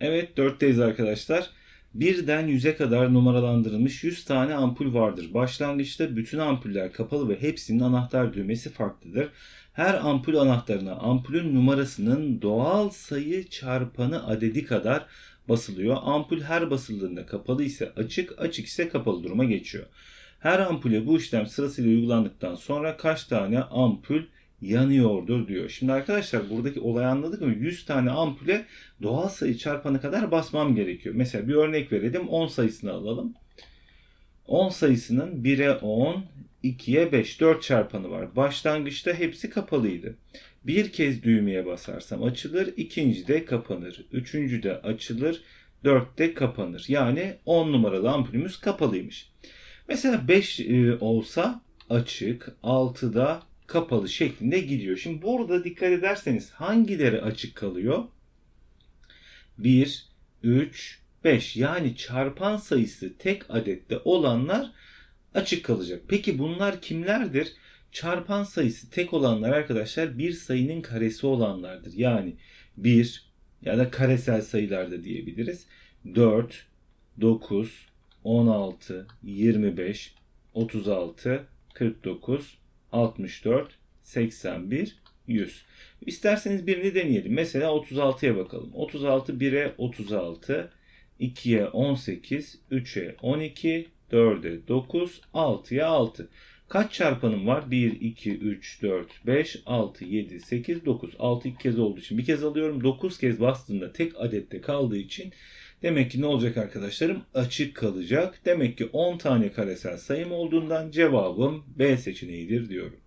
Evet 4'teyiz arkadaşlar. Birden 100'e kadar numaralandırılmış 100 tane ampul vardır. Başlangıçta bütün ampuller kapalı ve hepsinin anahtar düğmesi farklıdır. Her ampul anahtarına ampulün numarasının doğal sayı çarpanı adedi kadar basılıyor. Ampul her basıldığında kapalı ise açık, açık ise kapalı duruma geçiyor. Her ampule bu işlem sırasıyla uygulandıktan sonra kaç tane ampul yanıyordur diyor. Şimdi arkadaşlar buradaki olayı anladık mı? 100 tane ampule doğal sayı çarpanı kadar basmam gerekiyor. Mesela bir örnek verelim. 10 sayısını alalım. 10 sayısının 1'e 10, 2'ye 5, 4 çarpanı var. Başlangıçta hepsi kapalıydı. Bir kez düğmeye basarsam açılır, ikinci de kapanır. Üçüncü de açılır, dörtte kapanır. Yani 10 numaralı ampulümüz kapalıymış. Mesela 5 e, olsa açık, 6'da kapalı şeklinde gidiyor. Şimdi burada dikkat ederseniz hangileri açık kalıyor? 1, 3, 5 yani çarpan sayısı tek adette olanlar açık kalacak. Peki bunlar kimlerdir? Çarpan sayısı tek olanlar arkadaşlar bir sayının karesi olanlardır. Yani 1 ya da karesel sayılar da diyebiliriz. 4, 9, 16, 25, 36, 49, 64, 81, 100. İsterseniz birini deneyelim. Mesela 36'ya bakalım. 36 1'e 36, 2'ye 18, 3'e 12, 4'e 9, 6'ya 6. Kaç çarpanım var? 1, 2, 3, 4, 5, 6, 7, 8, 9. 6 ilk kez olduğu için bir kez alıyorum. 9 kez bastığında tek adette kaldığı için demek ki ne olacak arkadaşlarım? Açık kalacak. Demek ki 10 tane karesel sayım olduğundan cevabım B seçeneğidir diyorum.